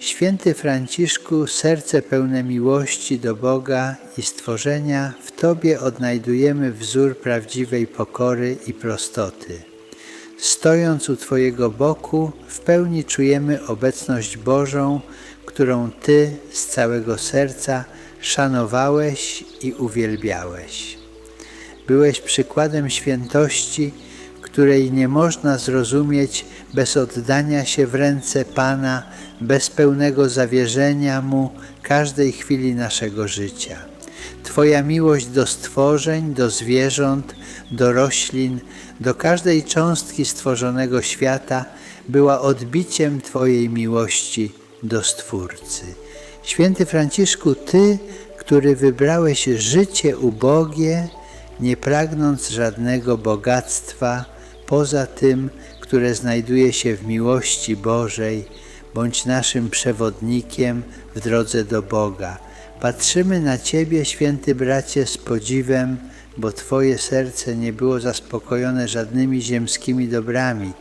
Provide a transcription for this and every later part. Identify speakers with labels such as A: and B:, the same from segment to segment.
A: Święty Franciszku, serce pełne miłości do Boga i stworzenia, w Tobie odnajdujemy wzór prawdziwej pokory i prostoty. Stojąc u Twojego boku, w pełni czujemy obecność Bożą, którą Ty z całego serca szanowałeś i uwielbiałeś. Byłeś przykładem świętości, której nie można zrozumieć bez oddania się w ręce Pana, bez pełnego zawierzenia Mu każdej chwili naszego życia. Twoja miłość do stworzeń, do zwierząt, do roślin, do każdej cząstki stworzonego świata była odbiciem Twojej miłości do Stwórcy. Święty Franciszku, Ty, który wybrałeś życie ubogie, nie pragnąc żadnego bogactwa poza tym, które znajduje się w miłości Bożej, bądź naszym przewodnikiem w drodze do Boga. Patrzymy na Ciebie, święty bracie, z podziwem, bo Twoje serce nie było zaspokojone żadnymi ziemskimi dobrami.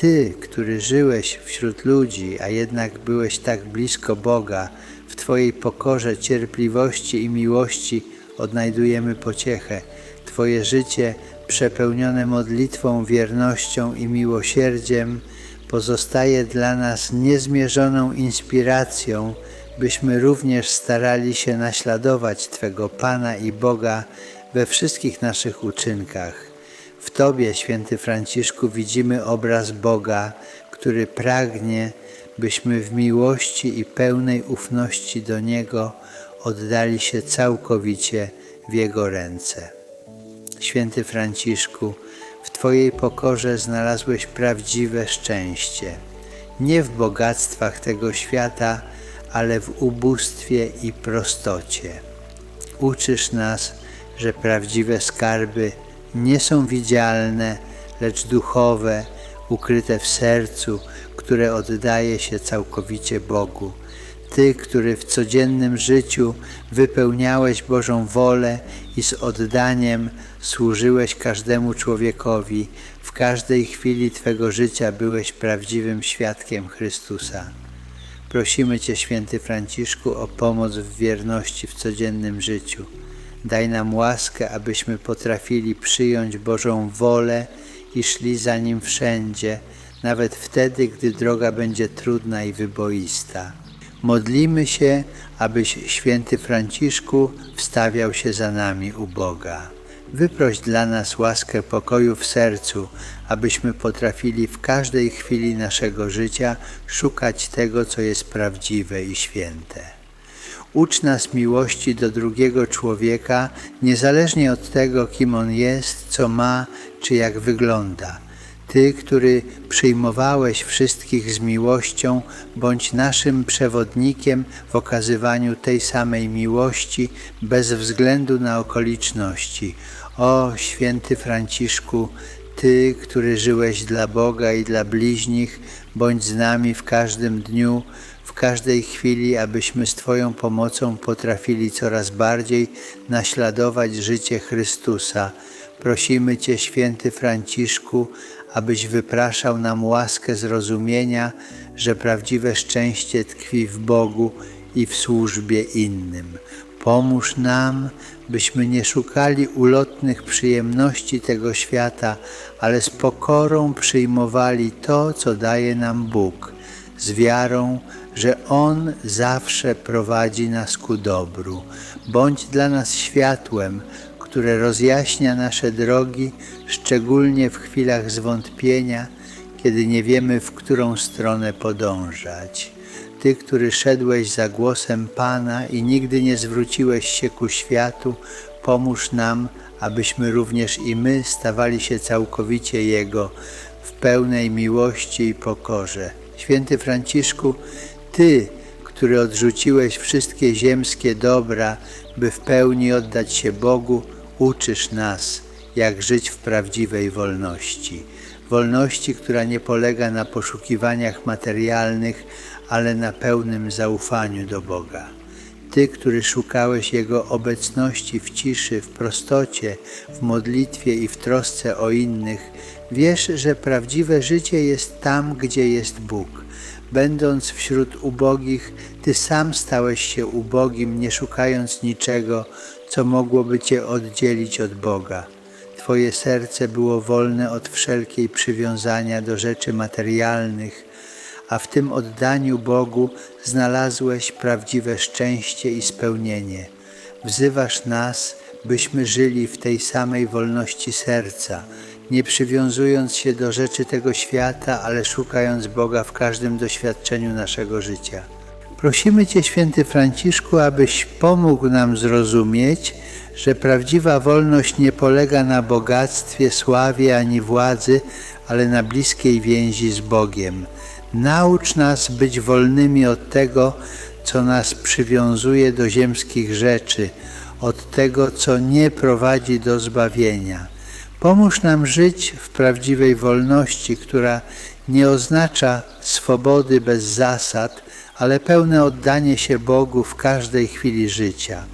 A: Ty, który żyłeś wśród ludzi, a jednak byłeś tak blisko Boga, w Twojej pokorze, cierpliwości i miłości odnajdujemy pociechę. Twoje życie przepełnione modlitwą, wiernością i miłosierdziem pozostaje dla nas niezmierzoną inspiracją, byśmy również starali się naśladować Twego Pana i Boga we wszystkich naszych uczynkach. W Tobie, święty Franciszku, widzimy obraz Boga, który pragnie, byśmy w miłości i pełnej ufności do Niego oddali się całkowicie w Jego ręce. Święty Franciszku, w Twojej pokorze znalazłeś prawdziwe szczęście. Nie w bogactwach tego świata, ale w ubóstwie i prostocie. Uczysz nas, że prawdziwe skarby nie są widzialne, lecz duchowe, ukryte w sercu, które oddaje się całkowicie Bogu. Ty, który w codziennym życiu wypełniałeś Bożą wolę i z oddaniem służyłeś każdemu człowiekowi, w każdej chwili Twego życia byłeś prawdziwym świadkiem Chrystusa. Prosimy Cię, święty Franciszku, o pomoc w wierności w codziennym życiu. Daj nam łaskę, abyśmy potrafili przyjąć Bożą wolę i szli za Nim wszędzie, nawet wtedy, gdy droga będzie trudna i wyboista. Modlimy się, abyś święty Franciszku wstawiał się za nami u Boga. Wyproś dla nas łaskę pokoju w sercu, abyśmy potrafili w każdej chwili naszego życia szukać tego, co jest prawdziwe i święte. Ucz nas miłości do drugiego człowieka, niezależnie od tego, kim on jest, co ma, czy jak wygląda. Ty, który przyjmowałeś wszystkich z miłością, bądź naszym przewodnikiem w okazywaniu tej samej miłości bez względu na okoliczności. O święty Franciszku, Ty, który żyłeś dla Boga i dla bliźnich, bądź z nami w każdym dniu, w każdej chwili, abyśmy z Twoją pomocą potrafili coraz bardziej naśladować życie Chrystusa. Prosimy Cię, święty Franciszku, abyś wypraszał nam łaskę zrozumienia, że prawdziwe szczęście tkwi w Bogu i w służbie innym. Pomóż nam, byśmy nie szukali ulotnych przyjemności tego świata, ale z pokorą przyjmowali to, co daje nam Bóg, z wiarą, że On zawsze prowadzi nas ku dobru. Bądź dla nas światłem, które rozjaśnia nasze drogi, szczególnie w chwilach zwątpienia, kiedy nie wiemy, w którą stronę podążać. Ty, który szedłeś za głosem Pana i nigdy nie zwróciłeś się ku światu, pomóż nam, abyśmy również i my stawali się całkowicie Jego w pełnej miłości i pokorze. Święty Franciszku, Ty, który odrzuciłeś wszystkie ziemskie dobra, by w pełni oddać się Bogu, uczysz nas, jak żyć w prawdziwej wolności. Wolności, która nie polega na poszukiwaniach materialnych, ale na pełnym zaufaniu do Boga. Ty, który szukałeś Jego obecności w ciszy, w prostocie, w modlitwie i w trosce o innych, Wiesz, że prawdziwe życie jest tam, gdzie jest Bóg. Będąc wśród ubogich, Ty sam stałeś się ubogim, nie szukając niczego, co mogłoby Cię oddzielić od Boga. Twoje serce było wolne od wszelkiej przywiązania do rzeczy materialnych, a w tym oddaniu Bogu znalazłeś prawdziwe szczęście i spełnienie. Wzywasz nas, byśmy żyli w tej samej wolności serca, nie przywiązując się do rzeczy tego świata, ale szukając Boga w każdym doświadczeniu naszego życia. Prosimy Cię, święty Franciszku, abyś pomógł nam zrozumieć, że prawdziwa wolność nie polega na bogactwie, sławie ani władzy, ale na bliskiej więzi z Bogiem. Naucz nas być wolnymi od tego, co nas przywiązuje do ziemskich rzeczy, od tego, co nie prowadzi do zbawienia. Pomóż nam żyć w prawdziwej wolności, która nie oznacza swobody bez zasad, ale pełne oddanie się Bogu w każdej chwili życia.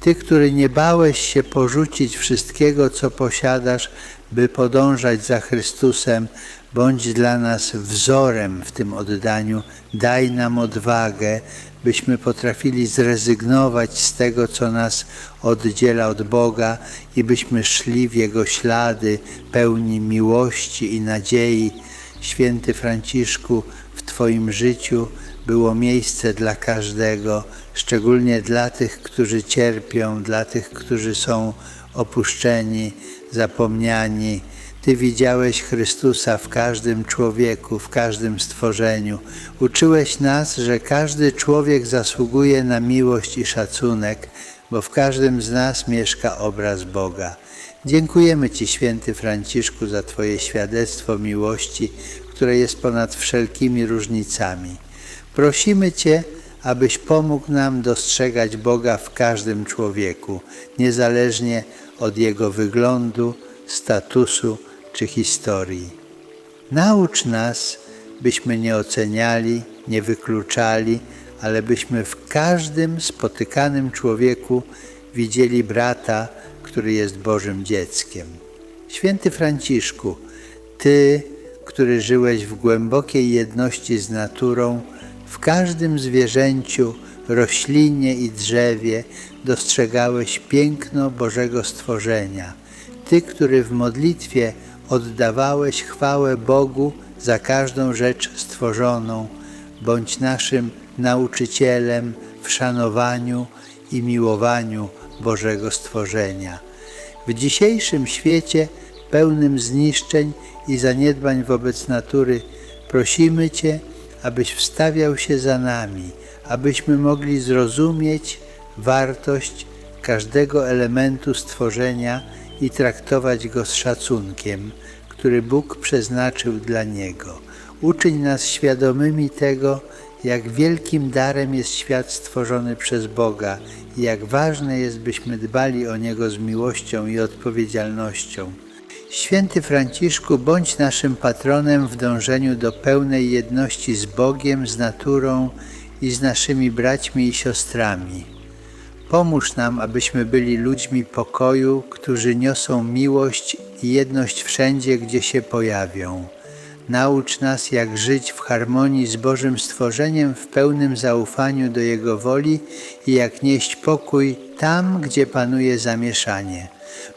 A: Ty, który nie bałeś się porzucić wszystkiego, co posiadasz, by podążać za Chrystusem, bądź dla nas wzorem w tym oddaniu. Daj nam odwagę, byśmy potrafili zrezygnować z tego, co nas oddziela od Boga i byśmy szli w Jego ślady, pełni miłości i nadziei. Święty Franciszku, w Twoim życiu było miejsce dla każdego, szczególnie dla tych, którzy cierpią, dla tych, którzy są opuszczeni, zapomniani. Ty widziałeś Chrystusa w każdym człowieku, w każdym stworzeniu. Uczyłeś nas, że każdy człowiek zasługuje na miłość i szacunek, bo w każdym z nas mieszka obraz Boga. Dziękujemy Ci, święty Franciszku, za Twoje świadectwo miłości, które jest ponad wszelkimi różnicami. Prosimy Cię, abyś pomógł nam dostrzegać Boga w każdym człowieku, niezależnie od jego wyglądu, statusu czy historii. Naucz nas, byśmy nie oceniali, nie wykluczali, ale byśmy w każdym spotykanym człowieku widzieli brata, który jest Bożym dzieckiem. Święty Franciszku, Ty, który żyłeś w głębokiej jedności z naturą, w każdym zwierzęciu, roślinie i drzewie dostrzegałeś piękno Bożego stworzenia. Ty, który w modlitwie oddawałeś chwałę Bogu za każdą rzecz stworzoną, bądź naszym nauczycielem w szanowaniu i miłowaniu Bożego stworzenia. W dzisiejszym świecie pełnym zniszczeń i zaniedbań wobec natury prosimy Cię, abyś wstawiał się za nami, abyśmy mogli zrozumieć wartość każdego elementu stworzenia i traktować go z szacunkiem, który Bóg przeznaczył dla niego. Uczyń nas świadomymi tego, jak wielkim darem jest świat stworzony przez Boga i jak ważne jest, byśmy dbali o niego z miłością i odpowiedzialnością. Święty Franciszku, bądź naszym patronem w dążeniu do pełnej jedności z Bogiem, z naturą i z naszymi braćmi i siostrami. Pomóż nam, abyśmy byli ludźmi pokoju, którzy niosą miłość i jedność wszędzie, gdzie się pojawią. Naucz nas, jak żyć w harmonii z Bożym stworzeniem, w pełnym zaufaniu do Jego woli i jak nieść pokój tam, gdzie panuje zamieszanie.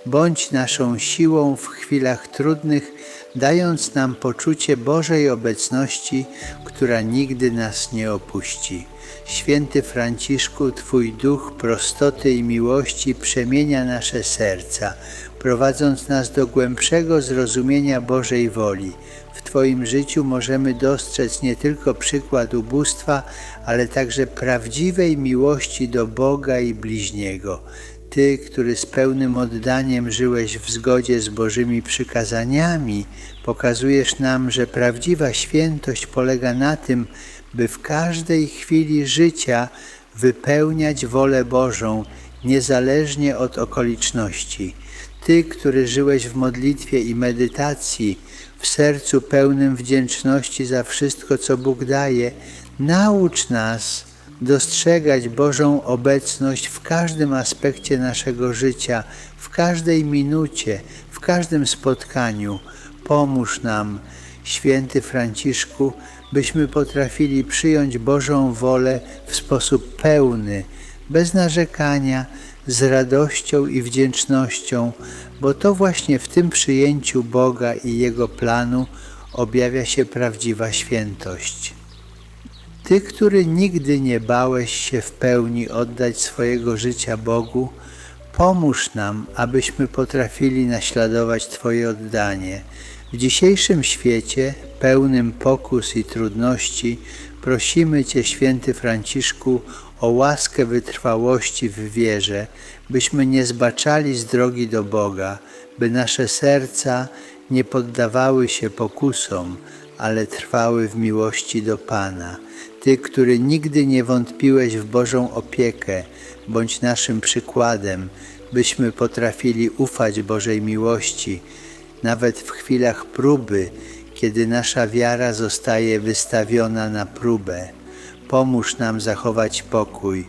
A: Bądź naszą siłą w chwilach trudnych, dając nam poczucie Bożej obecności, która nigdy nas nie opuści. Święty Franciszku, Twój duch prostoty i miłości przemienia nasze serca, prowadząc nas do głębszego zrozumienia Bożej woli. Twoim życiu możemy dostrzec nie tylko przykład ubóstwa, ale także prawdziwej miłości do Boga i bliźniego. Ty, który z pełnym oddaniem żyłeś w zgodzie z Bożymi przykazaniami, pokazujesz nam, że prawdziwa świętość polega na tym, by w każdej chwili życia wypełniać wolę Bożą, niezależnie od okoliczności. Ty, który żyłeś w modlitwie i medytacji, w sercu pełnym wdzięczności za wszystko, co Bóg daje, naucz nas dostrzegać Bożą obecność w każdym aspekcie naszego życia, w każdej minucie, w każdym spotkaniu. Pomóż nam, święty Franciszku, byśmy potrafili przyjąć Bożą wolę w sposób pełny, bez narzekania, z radością i wdzięcznością, bo to właśnie w tym przyjęciu Boga i Jego planu objawia się prawdziwa świętość. Ty, który nigdy nie bałeś się w pełni oddać swojego życia Bogu, pomóż nam, abyśmy potrafili naśladować Twoje oddanie. W dzisiejszym świecie, pełnym pokus i trudności, prosimy Cię, święty Franciszku, o łaskę wytrwałości w wierze, byśmy nie zbaczali z drogi do Boga, by nasze serca nie poddawały się pokusom, ale trwały w miłości do Pana. Ty, który nigdy nie wątpiłeś w Bożą opiekę, bądź naszym przykładem, byśmy potrafili ufać Bożej miłości, nawet w chwilach próby, kiedy nasza wiara zostaje wystawiona na próbę. Pomóż nam zachować pokój,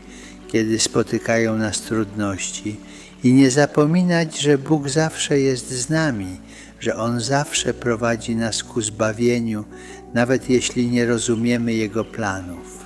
A: kiedy spotykają nas trudności i nie zapominać, że Bóg zawsze jest z nami, że On zawsze prowadzi nas ku zbawieniu, nawet jeśli nie rozumiemy Jego planów.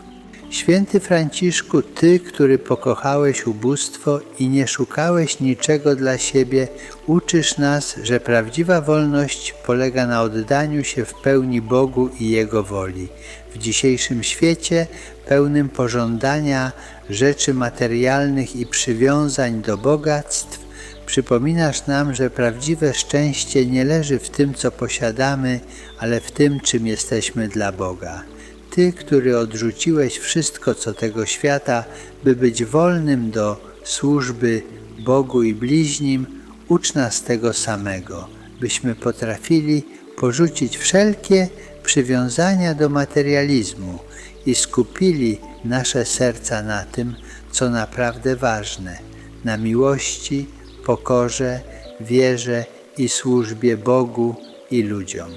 A: Święty Franciszku, Ty, który pokochałeś ubóstwo i nie szukałeś niczego dla siebie, uczysz nas, że prawdziwa wolność polega na oddaniu się w pełni Bogu i Jego woli. W dzisiejszym świecie, pełnym pożądania rzeczy materialnych i przywiązań do bogactw, przypominasz nam, że prawdziwe szczęście nie leży w tym, co posiadamy, ale w tym, czym jesteśmy dla Boga. Ty, który odrzuciłeś wszystko, co tego świata, by być wolnym do służby Bogu i bliźnim, ucz nas tego samego, byśmy potrafili porzucić wszelkie przywiązania do materializmu i skupili nasze serca na tym, co naprawdę ważne, na miłości, pokorze, wierze i służbie Bogu i ludziom.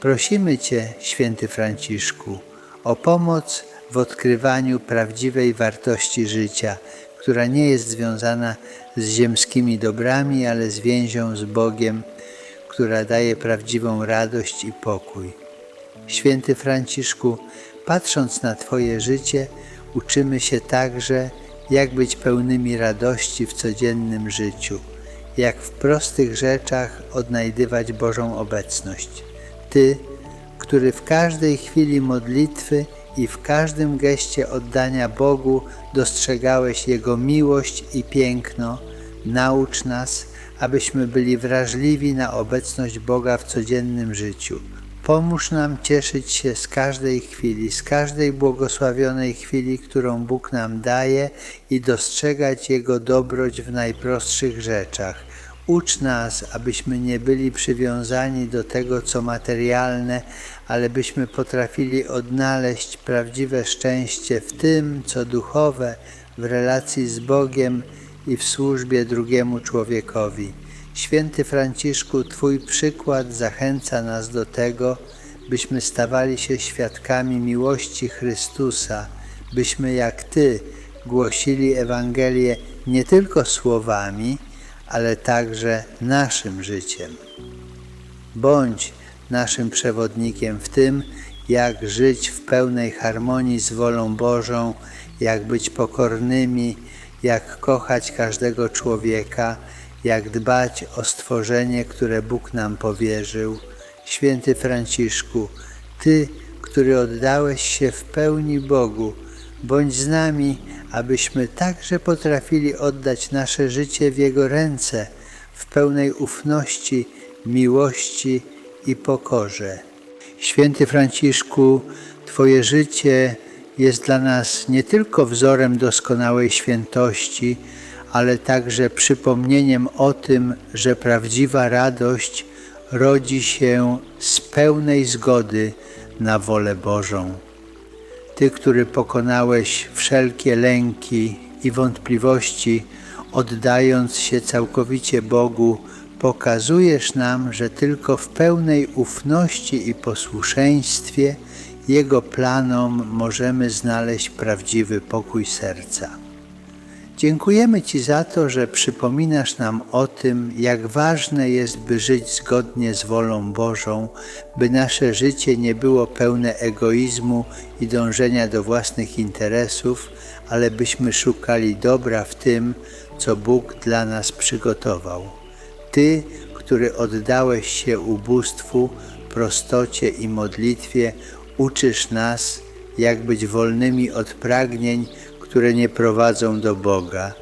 A: Prosimy Cię, święty Franciszku, o pomoc w odkrywaniu prawdziwej wartości życia, która nie jest związana z ziemskimi dobrami, ale z więzią z Bogiem, która daje prawdziwą radość i pokój. Święty Franciszku, patrząc na Twoje życie, uczymy się także, jak być pełnymi radości w codziennym życiu, jak w prostych rzeczach odnajdywać Bożą obecność. Ty, który w każdej chwili modlitwy i w każdym geście oddania Bogu dostrzegałeś Jego miłość i piękno, naucz nas, abyśmy byli wrażliwi na obecność Boga w codziennym życiu. Pomóż nam cieszyć się z każdej chwili, z każdej błogosławionej chwili, którą Bóg nam daje i dostrzegać Jego dobroć w najprostszych rzeczach. Ucz nas, abyśmy nie byli przywiązani do tego, co materialne, ale byśmy potrafili odnaleźć prawdziwe szczęście w tym, co duchowe, w relacji z Bogiem i w służbie drugiemu człowiekowi. Święty Franciszku, Twój przykład zachęca nas do tego, byśmy stawali się świadkami miłości Chrystusa, byśmy jak Ty głosili Ewangelię nie tylko słowami, ale także naszym życiem. Bądź naszym przewodnikiem w tym, jak żyć w pełnej harmonii z wolą Bożą, jak być pokornymi, jak kochać każdego człowieka, jak dbać o stworzenie, które Bóg nam powierzył. Święty Franciszku, Ty, który oddałeś się w pełni Bogu, bądź z nami, abyśmy także potrafili oddać nasze życie w Jego ręce w pełnej ufności, miłości i pokorze. Święty Franciszku, Twoje życie jest dla nas nie tylko wzorem doskonałej świętości, ale także przypomnieniem o tym, że prawdziwa radość rodzi się z pełnej zgody na wolę Bożą. Ty, który pokonałeś wszelkie lęki i wątpliwości, oddając się całkowicie Bogu, pokazujesz nam, że tylko w pełnej ufności i posłuszeństwie Jego planom możemy znaleźć prawdziwy pokój serca. Dziękujemy Ci za to, że przypominasz nam o tym, jak ważne jest, by żyć zgodnie z wolą Bożą, by nasze życie nie było pełne egoizmu i dążenia do własnych interesów, ale byśmy szukali dobra w tym, co Bóg dla nas przygotował. Ty, który oddałeś się ubóstwu, prostocie i modlitwie, uczysz nas, jak być wolnymi od pragnień, które nie prowadzą do Boga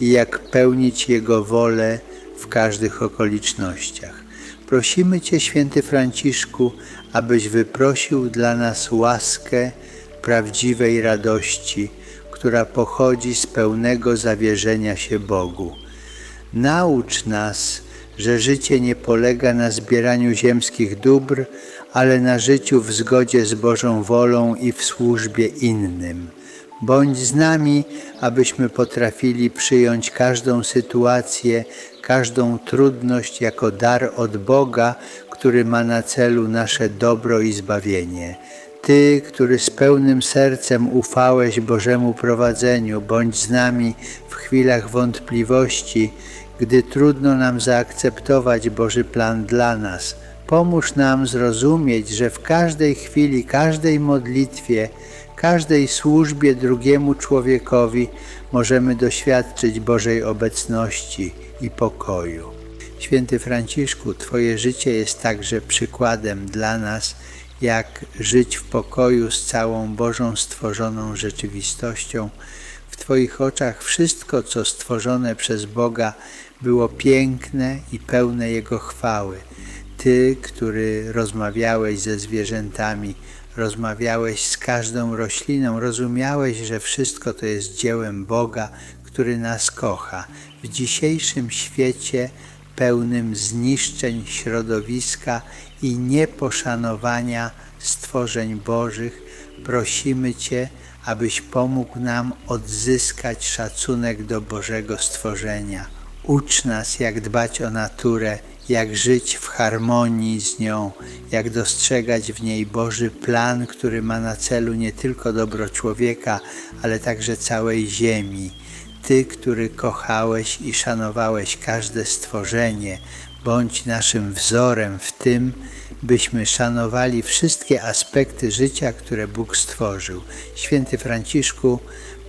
A: i jak pełnić Jego wolę w każdych okolicznościach. Prosimy Cię, święty Franciszku, abyś wyprosił dla nas łaskę prawdziwej radości, która pochodzi z pełnego zawierzenia się Bogu. Naucz nas, że życie nie polega na zbieraniu ziemskich dóbr, ale na życiu w zgodzie z Bożą wolą i w służbie innym. Bądź z nami, abyśmy potrafili przyjąć każdą sytuację, każdą trudność jako dar od Boga, który ma na celu nasze dobro i zbawienie. Ty, który z pełnym sercem ufałeś Bożemu prowadzeniu, bądź z nami w chwilach wątpliwości, gdy trudno nam zaakceptować Boży plan dla nas. Pomóż nam zrozumieć, że w każdej chwili, każdej modlitwie, każdej służbie drugiemu człowiekowi możemy doświadczyć Bożej obecności i pokoju. Święty Franciszku, Twoje życie jest także przykładem dla nas, jak żyć w pokoju z całą Bożą stworzoną rzeczywistością. W Twoich oczach wszystko, co stworzone przez Boga, było piękne i pełne Jego chwały. Ty, który rozmawiałeś ze zwierzętami, rozmawiałeś z każdą rośliną, rozumiałeś, że wszystko to jest dziełem Boga, który nas kocha. W dzisiejszym świecie pełnym zniszczeń środowiska i nieposzanowania stworzeń Bożych, prosimy Cię, abyś pomógł nam odzyskać szacunek do Bożego stworzenia. Ucz nas, jak dbać o naturę, jak żyć w harmonii z nią, jak dostrzegać w niej Boży plan, który ma na celu nie tylko dobro człowieka, ale także całej ziemi. Ty, który kochałeś i szanowałeś każde stworzenie, bądź naszym wzorem w tym, byśmy szanowali wszystkie aspekty życia, które Bóg stworzył. Święty Franciszku,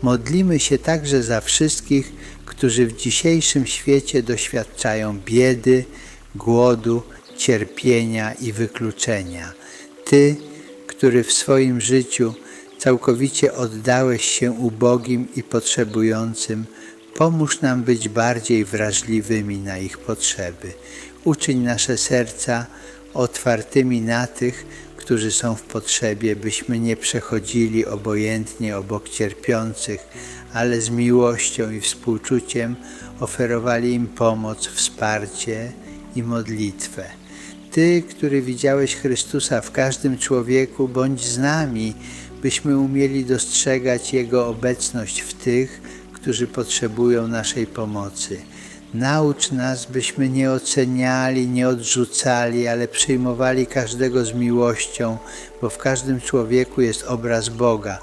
A: modlimy się także za wszystkich, którzy w dzisiejszym świecie doświadczają biedy, głodu, cierpienia i wykluczenia. Ty, który w swoim życiu całkowicie oddałeś się ubogim i potrzebującym, pomóż nam być bardziej wrażliwymi na ich potrzeby. Uczyń nasze serca otwartymi na tych, którzy są w potrzebie, byśmy nie przechodzili obojętnie obok cierpiących, ale z miłością i współczuciem oferowali im pomoc, wsparcie i modlitwę. Ty, który widziałeś Chrystusa w każdym człowieku, bądź z nami, byśmy umieli dostrzegać Jego obecność w tych, którzy potrzebują naszej pomocy. Naucz nas, byśmy nie oceniali, nie odrzucali, ale przyjmowali każdego z miłością, bo w każdym człowieku jest obraz Boga.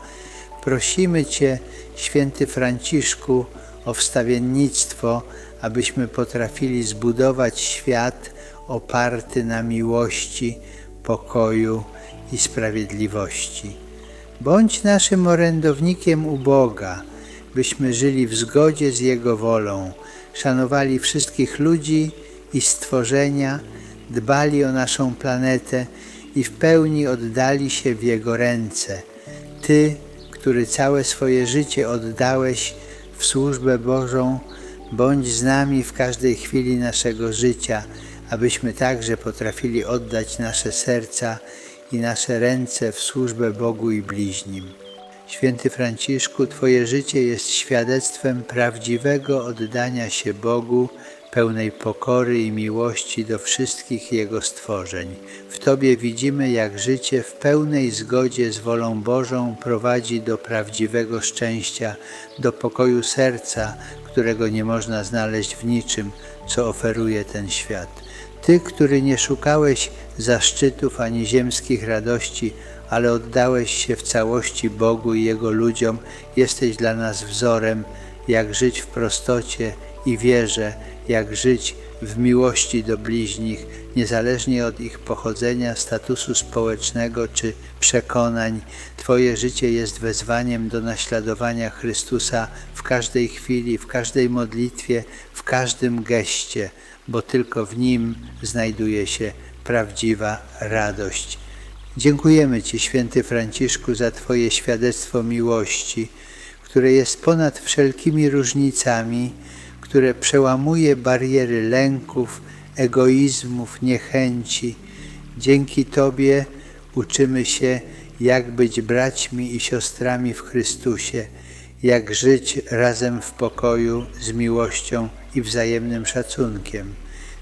A: Prosimy Cię, święty Franciszku, o wstawiennictwo, abyśmy potrafili zbudować świat oparty na miłości, pokoju i sprawiedliwości. Bądź naszym orędownikiem u Boga, byśmy żyli w zgodzie z Jego wolą, szanowali wszystkich ludzi i stworzenia, dbali o naszą planetę i w pełni oddali się w Jego ręce. Ty, który całe swoje życie oddałeś w służbę Bożą, bądź z nami w każdej chwili naszego życia, abyśmy także potrafili oddać nasze serca i nasze ręce w służbę Bogu i bliźnim. Święty Franciszku, Twoje życie jest świadectwem prawdziwego oddania się Bogu, pełnej pokory i miłości do wszystkich Jego stworzeń. W Tobie widzimy, jak życie w pełnej zgodzie z wolą Bożą prowadzi do prawdziwego szczęścia, do pokoju serca, którego nie można znaleźć w niczym, co oferuje ten świat. Ty, który nie szukałeś zaszczytów ani ziemskich radości, ale oddałeś się w całości Bogu i Jego ludziom, jesteś dla nas wzorem jak żyć w prostocie i wierze, jak żyć w miłości do bliźnich, niezależnie od ich pochodzenia, statusu społecznego czy przekonań. Twoje życie jest wezwaniem do naśladowania Chrystusa w każdej chwili, w każdej modlitwie, w każdym geście, bo tylko w Nim znajduje się prawdziwa radość. Dziękujemy Ci, święty Franciszku, za Twoje świadectwo miłości, które jest ponad wszelkimi różnicami, które przełamuje bariery lęków, egoizmów, niechęci. Dzięki Tobie uczymy się, jak być braćmi i siostrami w Chrystusie, jak żyć razem w pokoju z miłością i wzajemnym szacunkiem.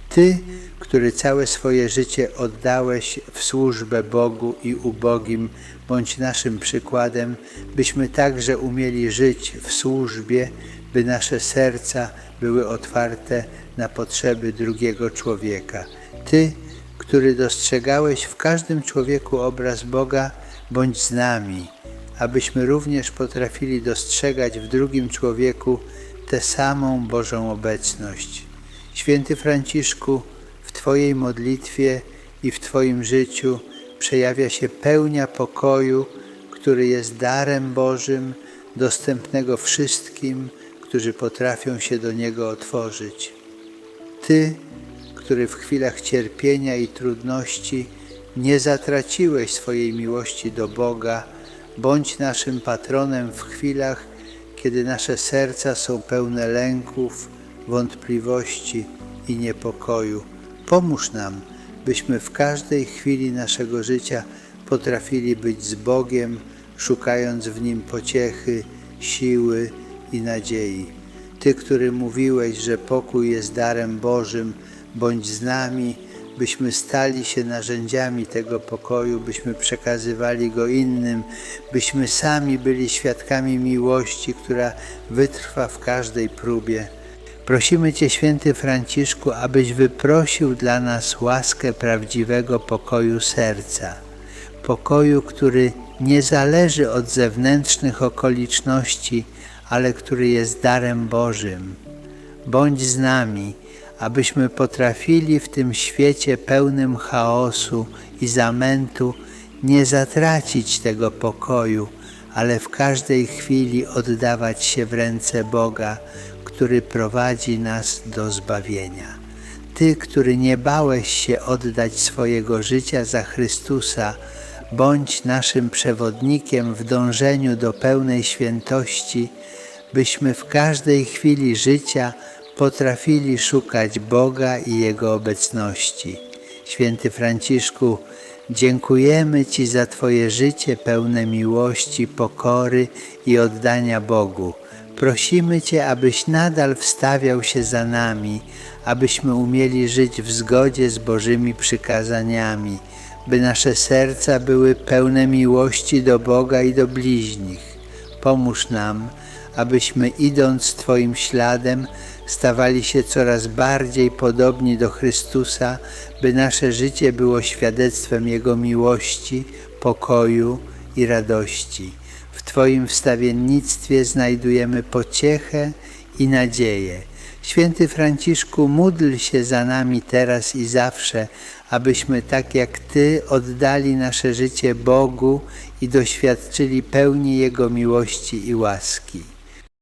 A: Ty, który całe swoje życie oddałeś w służbę Bogu i ubogim, bądź naszym przykładem, byśmy także umieli żyć w służbie, by nasze serca były otwarte na potrzeby drugiego człowieka. Ty, który dostrzegałeś w każdym człowieku obraz Boga, bądź z nami, abyśmy również potrafili dostrzegać w drugim człowieku tę samą Bożą obecność. Święty Franciszku, w Twojej modlitwie i w Twoim życiu przejawia się pełnia pokoju, który jest darem Bożym, dostępnego wszystkim, którzy potrafią się do Niego otworzyć. Ty, który w chwilach cierpienia i trudności nie zatraciłeś swojej miłości do Boga, bądź naszym patronem w chwilach, kiedy nasze serca są pełne lęków, wątpliwości i niepokoju. Pomóż nam, byśmy w każdej chwili naszego życia potrafili być z Bogiem, szukając w Nim pociechy, siły i nadziei. Ty, który mówiłeś, że pokój jest darem Bożym, bądź z nami, byśmy stali się narzędziami tego pokoju, byśmy przekazywali go innym, byśmy sami byli świadkami miłości, która wytrwa w każdej próbie. Prosimy Cię, święty Franciszku, abyś wyprosił dla nas łaskę prawdziwego pokoju serca. Pokoju, który nie zależy od zewnętrznych okoliczności, ale który jest darem Bożym. Bądź z nami, abyśmy potrafili w tym świecie pełnym chaosu i zamętu nie zatracić tego pokoju, ale w każdej chwili oddawać się w ręce Boga, który prowadzi nas do zbawienia. Ty, który nie bałeś się oddać swojego życia za Chrystusa, bądź naszym przewodnikiem w dążeniu do pełnej świętości, byśmy w każdej chwili życia potrafili szukać Boga i Jego obecności. Święty Franciszku, dziękujemy Ci za Twoje życie pełne miłości, pokory i oddania Bogu. Prosimy Cię, abyś nadal wstawiał się za nami, abyśmy umieli żyć w zgodzie z Bożymi przykazaniami, by nasze serca były pełne miłości do Boga i do bliźnich. Pomóż nam, abyśmy idąc Twoim śladem stawali się coraz bardziej podobni do Chrystusa, by nasze życie było świadectwem Jego miłości, pokoju i radości. W Twoim wstawiennictwie znajdujemy pociechę i nadzieję. Święty Franciszku, módl się za nami teraz i zawsze, abyśmy tak jak Ty oddali nasze życie Bogu i doświadczyli pełni Jego miłości i łaski.